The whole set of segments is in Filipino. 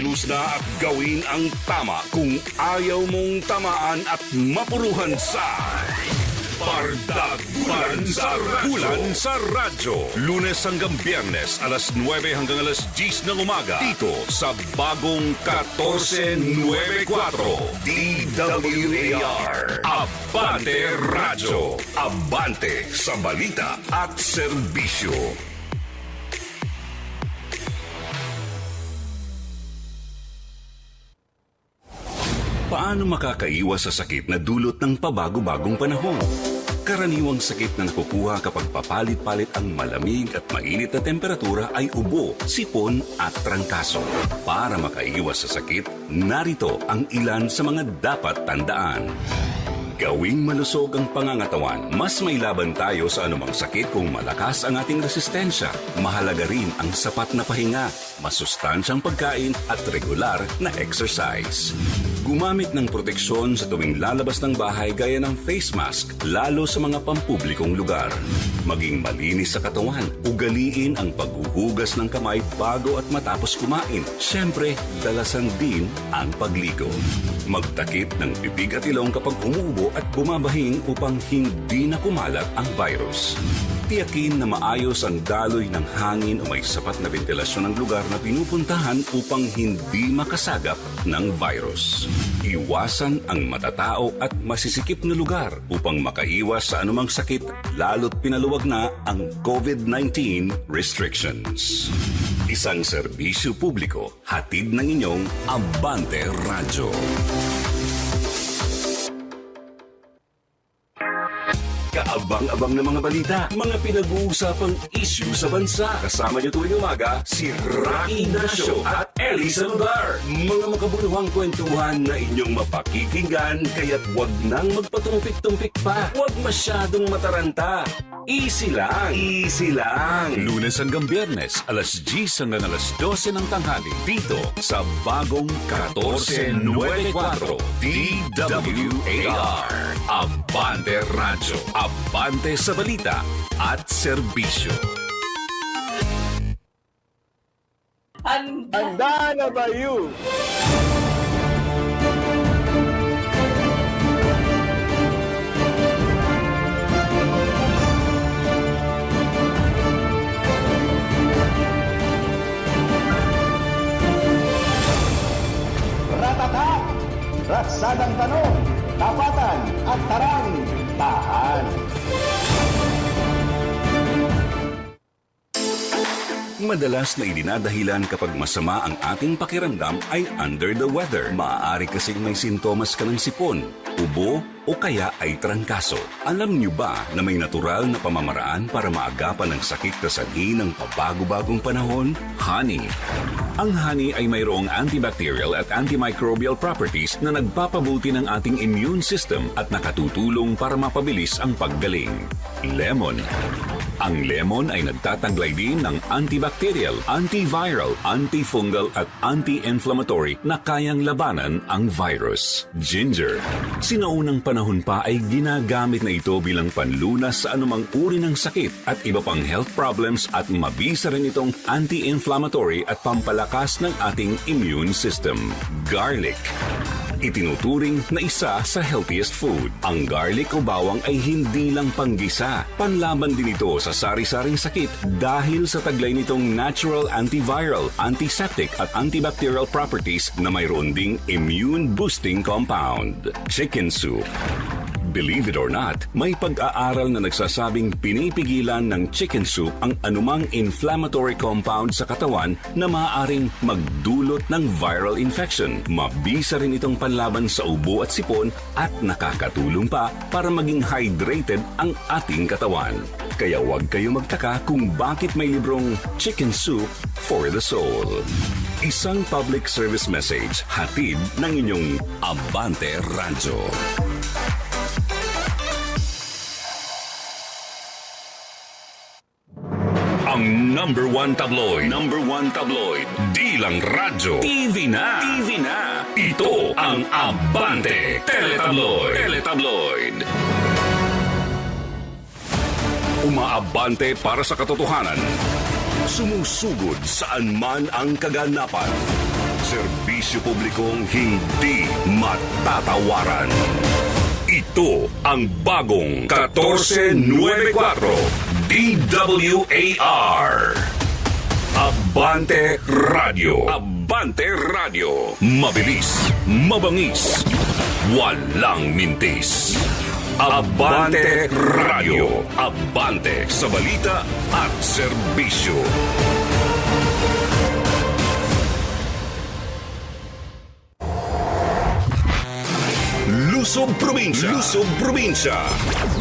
Kumilos na at gawin ang tama kung ayaw mong tamaan at mapuruhan sa Bardagulan sa Radyo. sa Radyo. Lunes hanggang Biyernes, alas 9 hanggang alas 10 ng umaga. Dito sa bagong 1494 DWAR. Abante Radyo. Abante sa balita at serbisyo. Paano makakaiwas sa sakit na dulot ng pabago-bagong panahon? Karaniwang sakit na nakukuha kapag papalit-palit ang malamig at mainit na temperatura ay ubo, sipon at trangkaso. Para makaiwas sa sakit, narito ang ilan sa mga dapat tandaan. Gawing malusog ang pangangatawan, mas may laban tayo sa anumang sakit kung malakas ang ating resistensya. Mahalaga rin ang sapat na pahinga, masustansyang pagkain at regular na exercise. Gumamit ng proteksyon sa tuwing lalabas ng bahay gaya ng face mask, lalo sa mga pampublikong lugar. Maging malinis sa katawan, ugaliin ang paghuhugas ng kamay bago at matapos kumain. Siyempre, dalasan din ang pagligo. Magtakip ng bibig at ilong kapag umuubo at bumabahing upang hindi na kumalat ang virus. Tiyakin na maayos ang daloy ng hangin o may sapat na ventilasyon ng lugar na pinupuntahan upang hindi makasagap ng virus. Iwasan ang matatao at masisikip na lugar upang makaiwas sa anumang sakit lalo't pinaluwag na ang COVID-19 restrictions. Isang serbisyo publiko, hatid ng inyong Abante Radyo. Kaabang-abang na mga balita, mga pinag-uusapang issue sa bansa. Kasama niyo tuwing umaga, si Rocky Ignacio at Ellie Saludar. Mga makabuluhang kwentuhan na inyong mapakikinggan, kaya't wag nang magpatumpik-tumpik pa. Huwag masyadong mataranta. Easy lang. Easy lang. Lunes hanggang Biyernes, alas 10 hanggang alas 12 ng tanghali. Dito sa bagong 1494 DWAR. Abante Radyo. Abante sa balita at serbisyo. Handa na ba you? Madalas na idinadahilan kapag masama ang ating pakiramdam ay under the weather. Maaari kasing may sintomas ka ng sipon, ubo o kaya ay trangkaso. Alam niyo ba na may natural na pamamaraan para maagapan ang sakit na sanhi ng pabago-bagong panahon? Honey. Ang honey ay mayroong antibacterial at antimicrobial properties na nagpapabuti ng ating immune system at nakatutulong para mapabilis ang paggaling. Lemon. Ang lemon ay nagtataglay din ng antibacterial, antiviral, antifungal at anti-inflammatory na kayang labanan ang virus. Ginger. Sinaunang panahon pa ay ginagamit na ito bilang panlunas sa anumang uri ng sakit at iba pang health problems at mabisa rin itong anti-inflammatory at pampalakas ng ating immune system. Garlic. Itinuturing na isa sa healthiest food. Ang garlic o bawang ay hindi lang panggisa. Panlaban din ito sa sari-saring sakit dahil sa taglay nitong natural antiviral, antiseptic at antibacterial properties na mayroon ding immune-boosting compound. Chicken soup. Believe it or not, may pag-aaral na nagsasabing pinipigilan ng chicken soup ang anumang inflammatory compound sa katawan na maaaring magdulot ng viral infection. Mabisa rin itong panlaban sa ubo at sipon at nakakatulong pa para maging hydrated ang ating katawan. Kaya huwag kayo magtaka kung bakit may librong Chicken Soup for the Soul. Isang public service message hatid ng inyong Abante Radyo. Number one tabloid. Number one tabloid. Di lang radyo. TV na. TV na. Ito ang Abante Teletabloid. Teletabloid. Umaabante para sa katotohanan. Sumusugod saan man ang kaganapan. Serbisyo publikong hindi matatawaran. Ito ang bagong 1494 DWAR. Abante Radio. Abante Radio. Mabilis, mabangis, walang mintis. Abante Radio. Abante sa balita at serbisyo. Luzon Probinsya. Luzon Probinsya.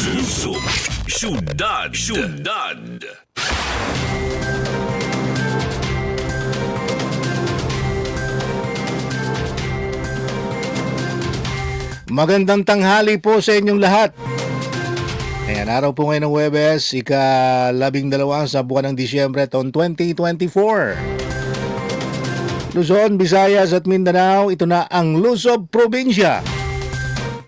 Luzon, Syudad, Syudad. Magandang tanghali po sa inyong lahat. Ayan, araw po ngayon ng Webes, ika-labing dalawa sa buwan ng Disyembre taon 2024. Luzon, Visayas at Mindanao, ito na ang Luzon Probinsya.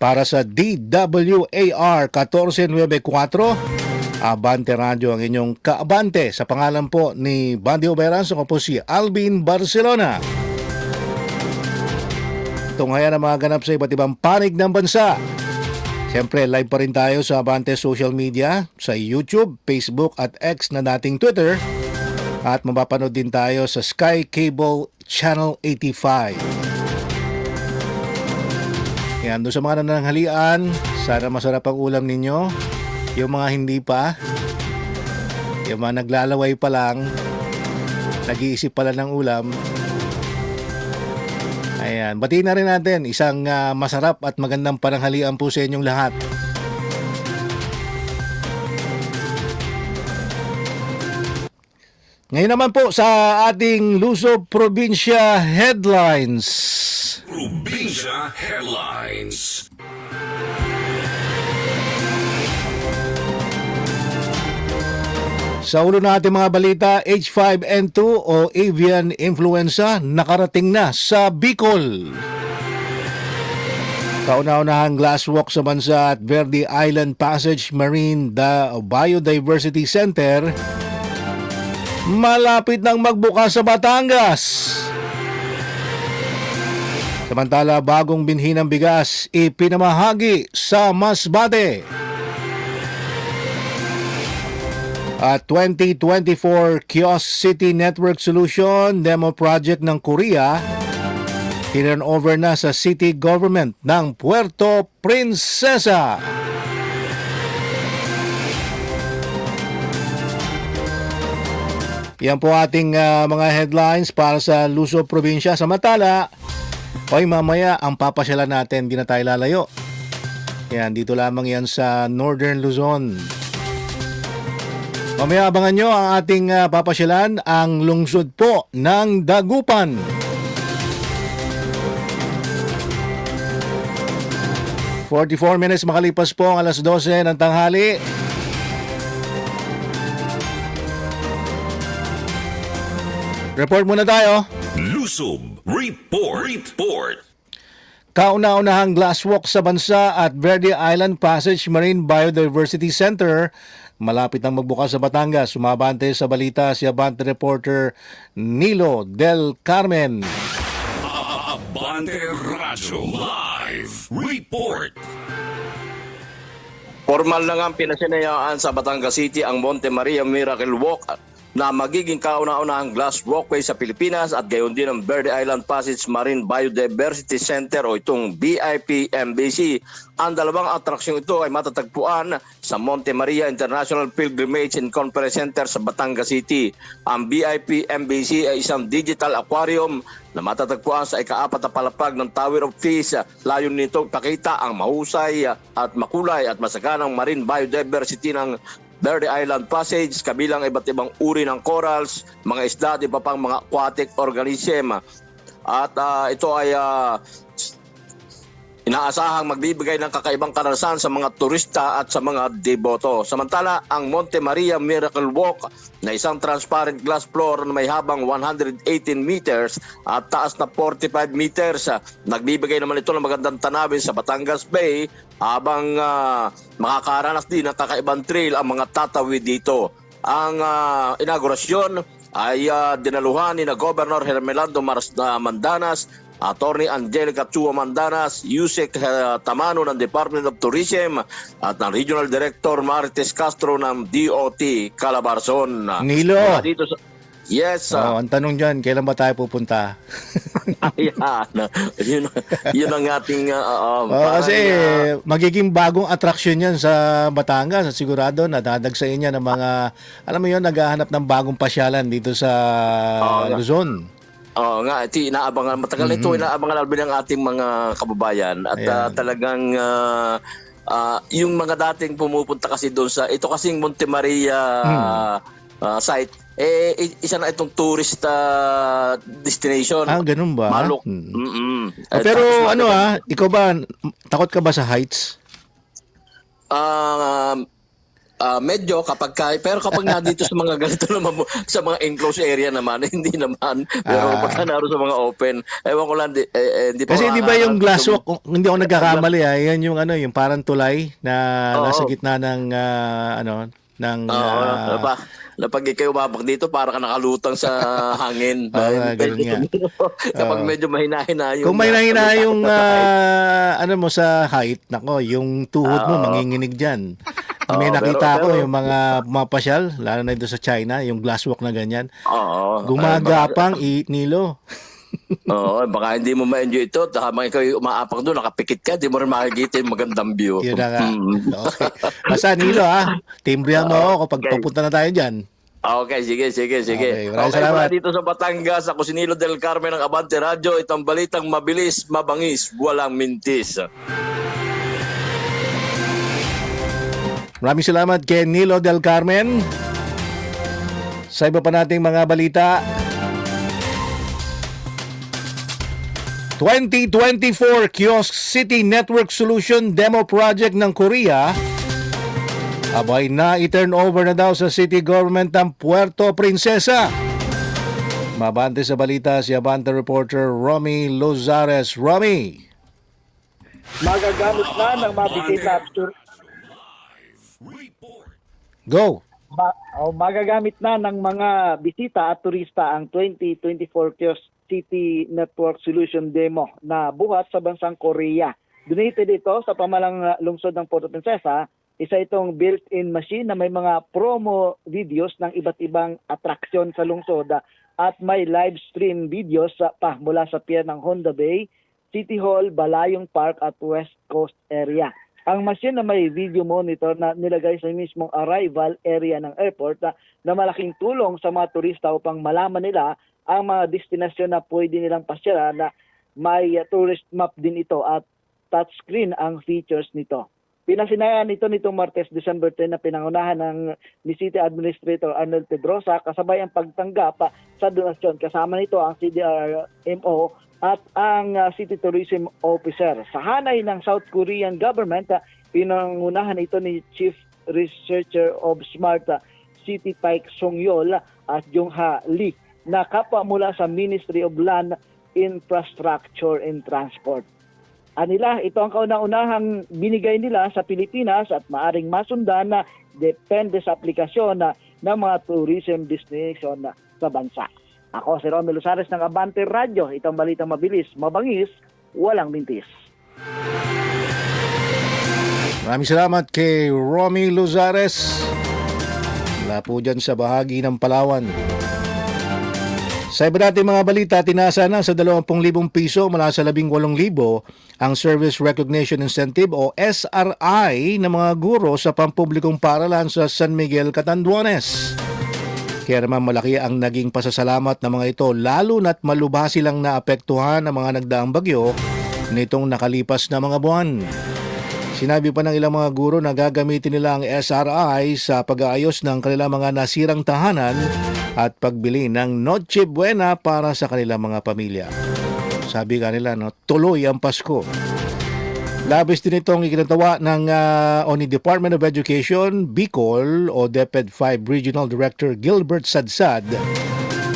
Para sa DWAR 1494, Abante Radio ang inyong kaabante sa pangalan po ni Bandy Oberas, ako po si Alvin Barcelona. Tunghayan ang mga ganap sa iba't ibang panig ng bansa. Siyempre, live pa rin tayo sa Abante Social Media, sa YouTube, Facebook at X na dating Twitter. At mapapanood din tayo sa Sky Cable Channel 85. Yan, doon sa mga nananghalian, sana masarap ang ulam ninyo. Yung mga hindi pa, yung mga naglalaway pa lang, nag-iisip pala ng ulam, Ayan, batiin na rin natin isang ah, masarap at magandang pananghalian po sa inyong lahat. Ngayon naman po sa ating Luso Provincia Headlines. Probinsya Headlines. Sa ulo natin mga balita, H5N2 o avian influenza nakarating na sa Bicol. Kauna-unahang glasswalk sa bansa at Verde Island Passage Marine da Biodiversity Center malapit nang magbukas sa Batangas. Samantala, bagong binhi ng bigas ipinamahagi sa Masbate. At 2024 Kiosk City Network Solution demo project ng Korea turn over na sa city government ng Puerto Princesa. Yan po ating ah, mga headlines para sa Luso Probinsya. Samantala, hoy mamaya ang papasyalan natin, di na tayo lalayo. Yan, dito lamang yan sa Northern Luzon. Mamaya abangan nyo ang ating ah, papasyalan, ang lungsod po ng Dagupan. Forty-four minutes makalipas po ang alas 12 ng tanghali. Report muna tayo. Lusob Report. Report. Kauna-unahang glasswalk sa bansa at Verde Island Passage Marine Biodiversity Center malapit nang magbukas sa Batangas. Sumabante sa balita si Abante reporter Nilo Del Carmen. Abante Radio Live Report. Formal na nga ang pinasinayaan sa Batangas City ang Monte Maria Miracle Walk na magiging kauna-unahang glass walkway sa Pilipinas at gayon din ang Verde Island Passage Marine Biodiversity Center o itong BIP MBC. Ang dalawang atraksyon ito ay matatagpuan sa Monte Maria International Pilgrimage and Conference Center sa Batangas City. Ang BIP MBC ay isang digital aquarium na matatagpuan sa ikaapat na palapag ng Tower of Peace. Layon nito pakita ang mahusay at makulay at masaganang marine biodiversity ng Verde Island Passage, kabilang iba't ibang uri ng corals, mga isda at iba pang mga aquatic organism. At ah, ito ay ah, Inaasahang magbibigay ng kakaibang karanasan sa mga turista at sa mga deboto. Samantala, ang Monte Maria Miracle Walk na isang transparent glass floor na may habang 118 meters at taas na 45 meters. Nagbibigay naman ito ng magandang tanawin sa Batangas Bay habang ah, makakaranas din ng kakaibang trail ang mga tatawid dito. Ang ah, inaugurasyon ay ah, dinaluhan ni na Governor Hermelando Maras na Mandanas Attorney Angelica Chua Mandanas, Yusek uh, Tamano ng Department of Tourism at ng Regional Director Marites Castro ng DOT Calabarzon. Nilo. Dito sa Yes, Oh, uh, ang tanong dyan, kailan ba tayo pupunta? ayan. yun, yun ang ating... Uh, uh, Oh, parang, kasi uh, magiging bagong attraction yan sa Batangas. At sigurado nadadagsain niya ng mga, alam mo yun, naghahanap ng bagong pasyalan dito sa nga. Luzon. Oo nga, ito inaabangan, matagal ito inaabangan albi ng ating mga kababayan at Ayan. ah, talagang ah, ah, yung mga dating pumupunta kasi doon sa ito kasing Monte Maria ah, site eh isa na itong tourist ah, destination. Ah, ganun ba? Malok. Hmm. Mm-mm. Oh, Eh, pero ano ah, ikaw ba, takot ka ba sa heights? Ah, ah, medyo kapag kaya, pero kapag nandito sa mga ganito naman, sa mga enclosed area naman, hindi naman. Pero Ah. pagka naroon sa mga open, ewan ko lang, di, eh, eh, hindi pa Kasi di ba yung glass walk, kung hindi ako nagkakamali ah, yan yung ano, yung parang tulay na Oo. nasa gitna ng ah, ano, ng Oo, uh, na pag ikaw umabak dito, para ka nakalutang sa hangin. Oo nga, ganun nga. Kapag Oo. medyo mahina-hina yung... Kung may nahina uh, yung ah, ano mo sa height, nako, yung tuhod mo Oo. manginginig diyan. May Oo, nakita pero- ko pero- yung mga pumapasyal, lalo na dito sa China, yung glass walk na ganyan. Oo. Gumagapang i Nilo. Oo, baka hindi mo ma-enjoy ito. Habang ikaw yung umaapak doon, nakapikit ka, di mo rin makikita yung magandang view. Yun na nga. Mm. Okay. Basta Nilo ha, timbrihan mo ako kapag papunta na tayo dyan. Okay, sige, sige, sige. Okay, maraming salamat. mula dito sa Batangas, ako si Nilo del Carmen ng Abante Radio. Itong balitang mabilis, mabangis, walang mintis. Maraming salamat kay Nilo Del Carmen. Sa iba pa nating mga balita, 2024 Kiosk City Network Solution Demo Project ng Korea abay na i-turn over na daw sa city government ng Puerto Princesa. Mabante sa balita si Abante reporter Romy Lozares. Romy! magagamit na ng mga bisita at tur- Go! ma- o magagamit na ng mga bisita at turista ang 2024 Kiosk City Network Solution Demo na buhat sa bansang Korea. Donated ito sa pamalang lungsod ng Puerto Princesa. Isa itong built-in machine na may mga promo videos ng iba't ibang atraksyon sa lungsod at may live stream videos sa pa mula sa pier ng Honda Bay, City Hall, Balayong Park at West Coast area. Ang machine na may video monitor na nilagay sa mismong arrival area ng airport na, na malaking tulong sa mga turista upang malaman nila ang mga destinasyon na pwede nilang pasyalan na may tourist map din ito at touchscreen ang features nito. Pinasinayaan ito nitong Martes, December 10 na pinangunahan ng ni City Administrator Arnold Pedrosa kasabay ang pagtanggap sa donasyon. Kasama nito ang CDRMO at ang ah, City Tourism Officer. Sa hanay ng South Korean government, ah, pinangunahan ito ni Chief Researcher of Smart ah, City Pike Songyol at Jongha Lee na kapwa mula sa Ministry of Land, Infrastructure and Transport. Anila, ito ang kauna-unahang binigay nila sa Pilipinas at maaring masundan na depende sa aplikasyon na ng mga tourism destination na sa bansa. Ako si Romel Lusares ng Abante Radio. Itong balitang mabilis, mabangis, walang mintis. Maraming salamat kay Romy Luzares. Mula po dyan sa bahagi ng Palawan. Sa iba natin mga balita, tinasa na sa 20,000 piso mula sa 18,000 ang Service Recognition Incentive o SRI ng mga guro sa pampublikong paralan sa San Miguel, Catanduanes. Kaya naman malaki ang naging pasasalamat ng mga ito lalo na't malubha silang naapektuhan ng mga nagdaang bagyo nitong nakalipas na mga buwan. Sinabi pa ng ilang mga guro na gagamitin nila ang SRI sa pag-aayos ng kanilang mga nasirang tahanan at pagbili ng Noche Buena para sa kanilang mga pamilya. Sabi nga nila, no, tuloy ang Pasko. Labis din itong ikinatawa ng ah, o ni Department of Education, Bicol o DepEd 5 Regional Director Gilbert Sadsad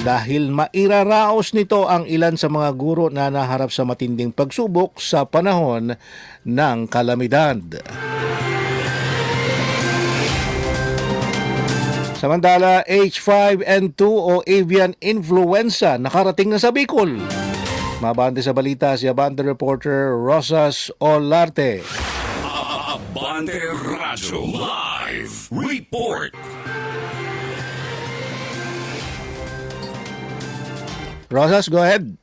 dahil mairaraos nito ang ilan sa mga guro na naharap sa matinding pagsubok sa panahon ng kalamidad. Samantala, H5N2 o avian influenza nakarating na sa Bicol. Mabante sa balita si Abante reporter Rosas Olarte. Abante Radyo Live Report. Rosas, go ahead.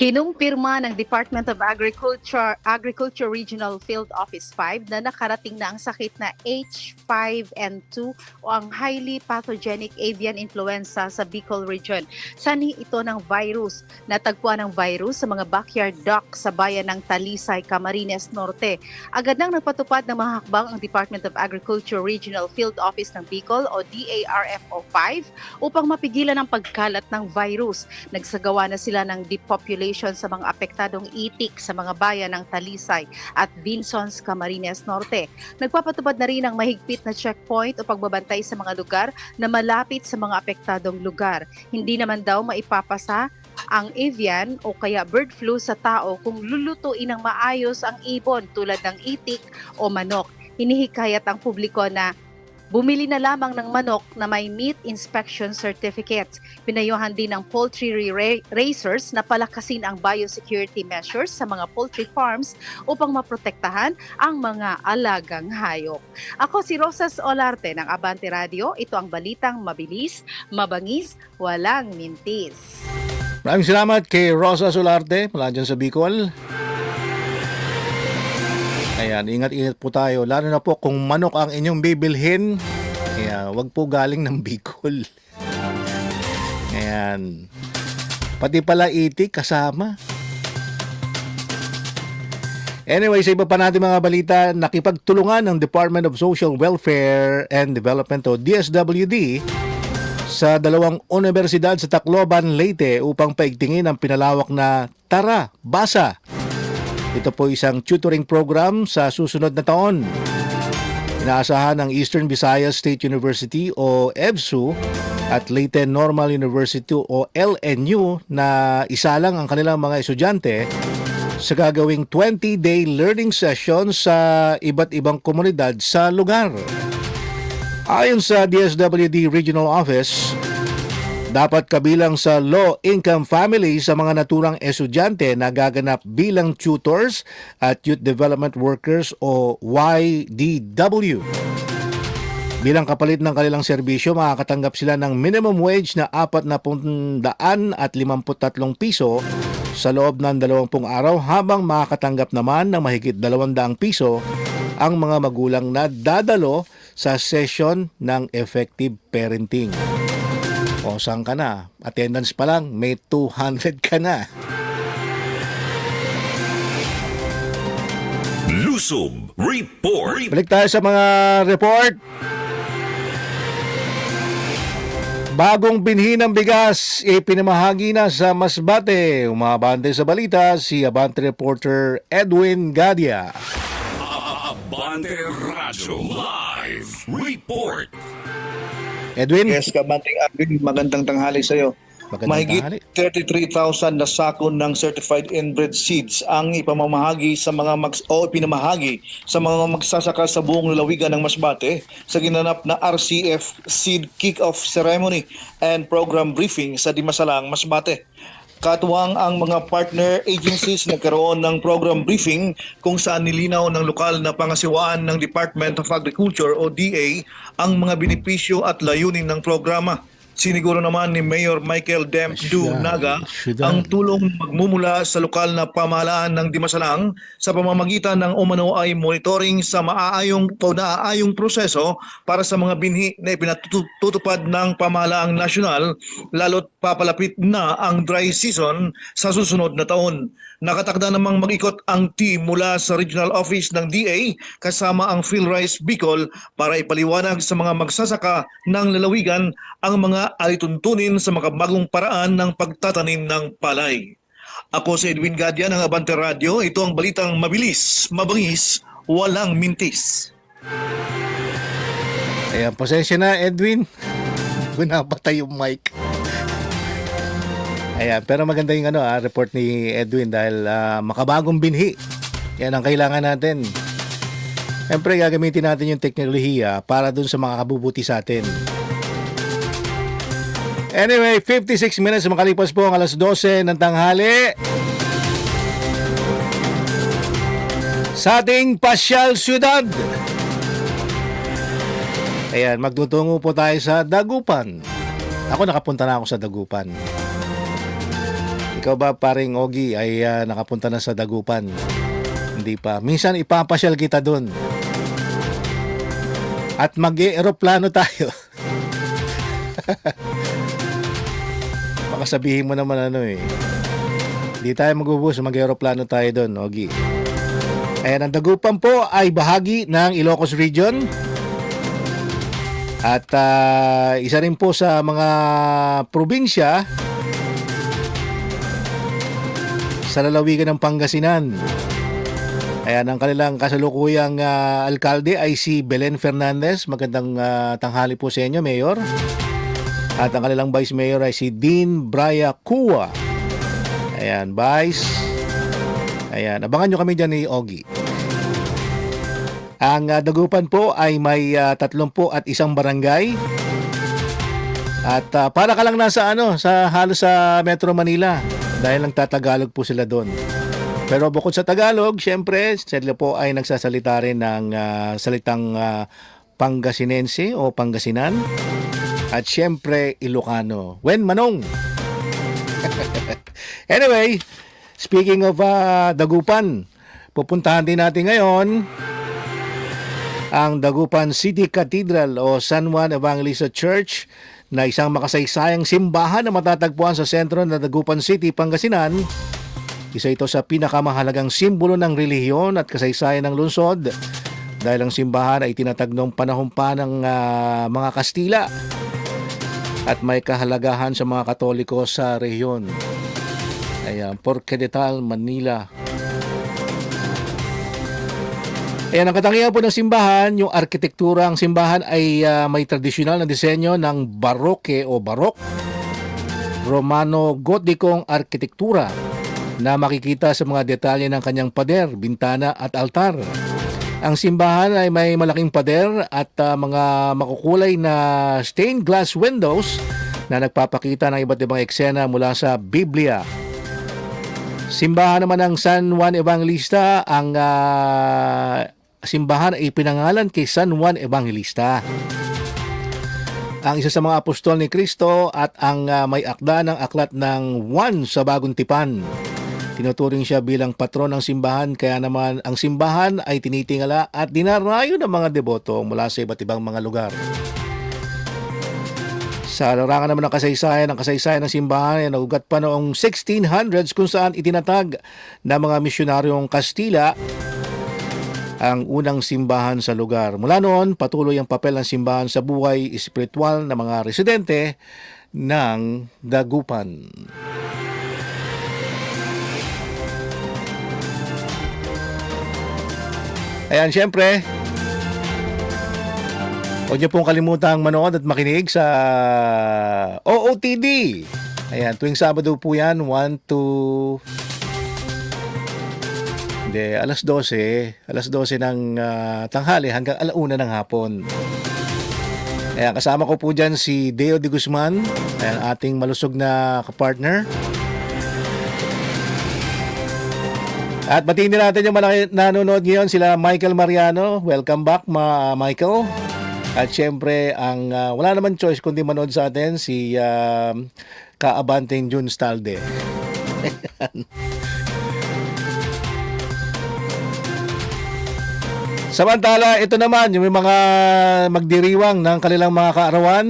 Kinumpirma ng Department of Agriculture Agriculture Regional Field Office 5 na nakarating na ang sakit na H5N2 o ang highly pathogenic avian influenza sa Bicol region. Sanhi ito ng virus. Natagpuan ng virus sa mga backyard duck sa bayan ng Talisay, Camarines Norte. Agad nang nagpatupad ng mga hakbang ang Department of Agriculture Regional Field Office ng Bicol o DARFO 5 upang mapigilan ang pagkalat ng virus. Nagsagawa na sila ng depopulation sa mga apektadong itik sa mga bayan ng Talisay at Vinsons, Camarines Norte. Nagpapatupad na rin ng mahigpit na checkpoint o pagbabantay sa mga lugar na malapit sa mga apektadong lugar. Hindi naman daw maipapasa ang avian o kaya bird flu sa tao kung lulutuin ng maayos ang ibon tulad ng itik o manok. Hinihikayat ang publiko na Bumili na lamang ng manok na may meat inspection certificate. Pinayuhan din ng poultry ra- racers na palakasin ang biosecurity measures sa mga poultry farms upang maprotektahan ang mga alagang hayop. Ako si Rosas Olarte ng Abante Radio. Ito ang balitang mabilis, mabangis, walang mintis. Maraming salamat kay Rosa Solarte mula dyan sa Bicol. Ayan, ingat-ingat po tayo. Lalo na po kung manok ang inyong bibilhin, kaya wag po galing ng Bicol. Ayan. Pati pala itik kasama. Anyway, sa iba pa natin mga balita, nakipagtulungan ng Department of Social Welfare and Development o DSWD sa dalawang universidad sa Tacloban, Leyte upang paigtingin ang pinalawak na Tara, Basa. Ito po isang tutoring program sa susunod na taon. Inaasahan ng Eastern Visayas State University o EBSU at Leyte Normal University o LNU na isa lang ang kanilang mga estudyante sa gagawing 20-day learning session sa iba't ibang komunidad sa lugar. Ayon sa DSWD Regional Office, dapat kabilang sa low-income family sa mga naturang estudyante na gaganap bilang tutors at youth development workers o YDW. Bilang kapalit ng kanilang serbisyo, makakatanggap sila ng minimum wage na 453 piso sa loob ng 20 araw habang makakatanggap naman ng mahigit 200 piso ang mga magulang na dadalo sa session ng effective parenting. Saan ka na? Attendance pa lang, may 200 ka na. Lusob Report. Balik tayo sa mga report. Bagong binhi ng bigas, ipinamahagi na sa Masbate. Umabante sa balita si Abante reporter Edwin Gadia. Abante Radyo Live Report. Edwin, Yes, Kabanting Agri, magandang tanghali sa iyo. magandang Mahigit tanghali. 33,000 na sako ng certified inbred seeds ang ipamamahagi sa mga mags o ipinamahagi sa mga magsasaka sa buong lalawigan ng Masbate sa ginanap na RCF Seed Kick-Off Ceremony and Program Briefing sa Dimasalang, Masbate. Katuwang ang mga partner agencies nagkaroon ng program briefing kung saan nilinaw ng lokal na pangasiwaan ng Department of Agriculture o DA ang mga benepisyo at layunin ng programa. Siniguro naman ni Mayor Michael Dem Du Naga ang tulong magmumula sa lokal na pamahalaan ng Dimasalang sa pamamagitan ng umano ay monitoring sa maaayong o naaayong proseso para sa mga binhi na ipinatutupad ng pamahalaang nasyonal lalo't papalapit na ang dry season sa susunod na taon. Nakatakda namang mag-ikot ang team mula sa regional office ng DA kasama ang PhilRice Bicol para ipaliwanag sa mga magsasaka ng lalawigan ang mga alituntunin sa makabagong paraan ng pagtatanim ng palay. Ako si Edwin Gadia ng Abante Radio. Ito ang balitang mabilis, mabangis, walang mintis. Ayan, pasensya na, Edwin. Pinapatay yung mic. Ayan, pero maganda yung ano, ah, report ni Edwin dahil ah, makabagong binhi. Yan ang kailangan natin. Siyempre, gagamitin natin yung teknolohiya para dun sa mga kabubuti sa atin. Anyway, 56 minutes makalipas po ang alas 12 ng tanghali. Sa ating pasyal syudad. Ayan, magtutungo po tayo sa Dagupan. Ako nakapunta na ako sa Dagupan. Ikaw ba paring Ogi ay ah, nakapunta na sa Dagupan? Hindi pa. Minsan ipapasyal kita doon. At mag-eroplano tayo. Baka sabihin mo naman ano eh. Hindi tayo magubus, mag-aeroplano tayo doon, Ogi. Ayan, ang Dagupan po ay bahagi ng Ilocos Region. At ah, isa rin po sa mga probinsya sa lalawigan ng Pangasinan. Ayan, ang kanilang kasalukuyang ah, alkalde ay si Belen Fernandez. Magandang ah, tanghali po sa inyo, Mayor. At ang kanilang Vice Mayor ay si Dean Braya Kua. Ayan, Vice. Ayan, abangan nyo kami dyan ni Ogie. Ang ah, Dagupan po ay may uh, tatlumpu at isang barangay. At ah, para ka lang nasa ano, sa halos sa Metro Manila dahil lang tatagalog po sila doon. Pero bukod sa Tagalog, syempre, sila po ay nagsasalita rin ng ah, salitang ah, Pangasinense o Pangasinan. At syempre, Ilocano. Wen Manong. anyway, speaking of ah, Dagupan, pupuntahan din natin ngayon ang Dagupan City Cathedral o San Juan Evangelista Church na isang makasaysayang simbahan na matatagpuan sa sentro ng Dagupan City, Pangasinan. Isa ito sa pinakamahalagang simbolo ng relihiyon at kasaysayan ng lungsod dahil ang simbahan ay tinatag noong panahon pa ng ah, mga Kastila at may kahalagahan sa mga Katoliko sa rehiyon. Ayan, Porquedetal, Manila. Ayan, ang katangian po ng simbahan, yung arkitektura, ang simbahan ay ah, may tradisyonal na disenyo ng Baroque o Barok, Romano-Gotikong arkitektura na makikita sa mga detalye ng kanyang pader, bintana at altar. Ang simbahan ay may malaking pader at ah, mga makukulay na stained glass windows na nagpapakita ng iba't ibang eksena mula sa Biblia. Simbahan naman ng San Juan Evangelista, ang ah, simbahan ay pinangalan kay San Juan Evangelista. Ang isa sa mga apostol ni Kristo at ang ah, may akda ng aklat ng Juan sa Bagong Tipan. Tinuturing siya bilang patron ng simbahan kaya naman ang simbahan ay tinitingala at dinarayo ng mga deboto mula sa iba't ibang mga lugar. Sa larangan naman ng kasaysayan, ang kasaysayan ng simbahan ay nagugat pa noong 1600s kung saan itinatag ng mga misyonaryong Kastila ang unang simbahan sa lugar. Mula noon, patuloy ang papel ng simbahan sa buhay espiritual ng mga residente ng Dagupan. Ayan, syempre, huwag niyo pong kalimutang manood at makinig sa OOTD. Ayan, tuwing Sabado po yan, 1 to... Hindi, alas 12. Alas 12 ng ah, tanghali hanggang alauna ng hapon. Ayan, kasama ko po dyan si Deo de Guzman, ayan, ating malusog na kapartner. At batiin natin yung malaki nanonood ngayon sila Michael Mariano. Welcome back, ma Michael. At syempre, ang ah, wala naman choice kundi manood sa atin si ah, Kaabanteng Jun Stalde. Samantala, ito naman, yung mga magdiriwang ng kanilang mga kaarawan.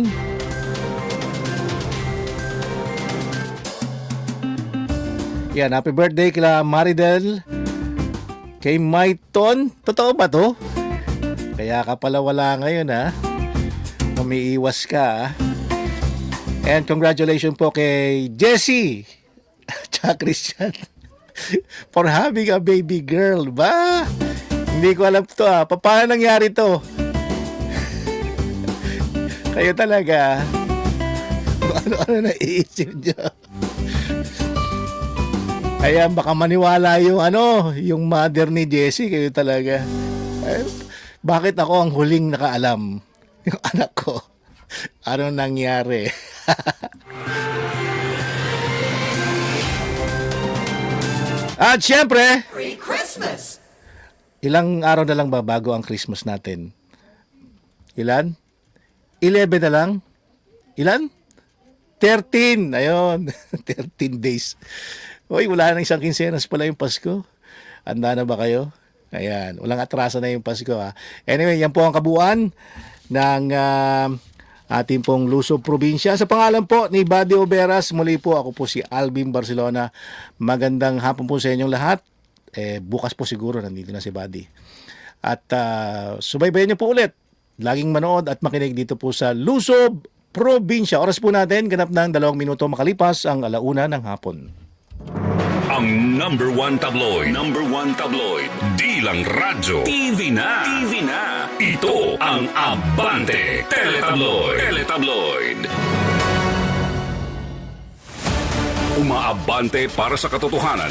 Yan, happy birthday kila Maridel. Kay Maiton. Totoo ba to? Kaya ka pala wala ngayon ha. Umiiwas ka ha. And congratulations po kay Jessie. Tsaka Christian. For having a baby girl. Ba? Hindi ko alam to. Pa- Paano nangyari to? Kayo talaga. Ano-ano naiisip nyo? Kaya baka maniwala yung ano, yung mother ni Jessie kayo talaga. Eh, bakit ako ang huling nakaalam? Yung anak ko. Ano nangyari? At syempre, Ilang araw na lang ba bago ang Christmas natin? Ilan? 11 na lang? Ilan? 13. Ayun. 13 days. Uy, wala na isang kinsenas pala yung Pasko. Handa na ba kayo? Ayan. Walang atrasa na yung Pasko ha. Anyway, yan po ang kabuuan ng ah, ating pong Lusob Probinsya. Sa pangalan po ni Buddy Oberas, muli po ako po si Alvin Barcelona. Magandang hapon po sa inyong lahat. Eh, bukas po siguro nandito na si Buddy. At ah, subaybayan niyo po ulit. Laging manood at makinig dito po sa Lusob Probinsya. Oras po natin, ganap ng dalawang minuto makalipas ang alauna ng hapon. Ang number one tabloid. Number one tabloid. Di lang radyo. TV na. TV na. Ito ang Abante Teletabloid. Teletabloid. Umaabante para sa katotohanan.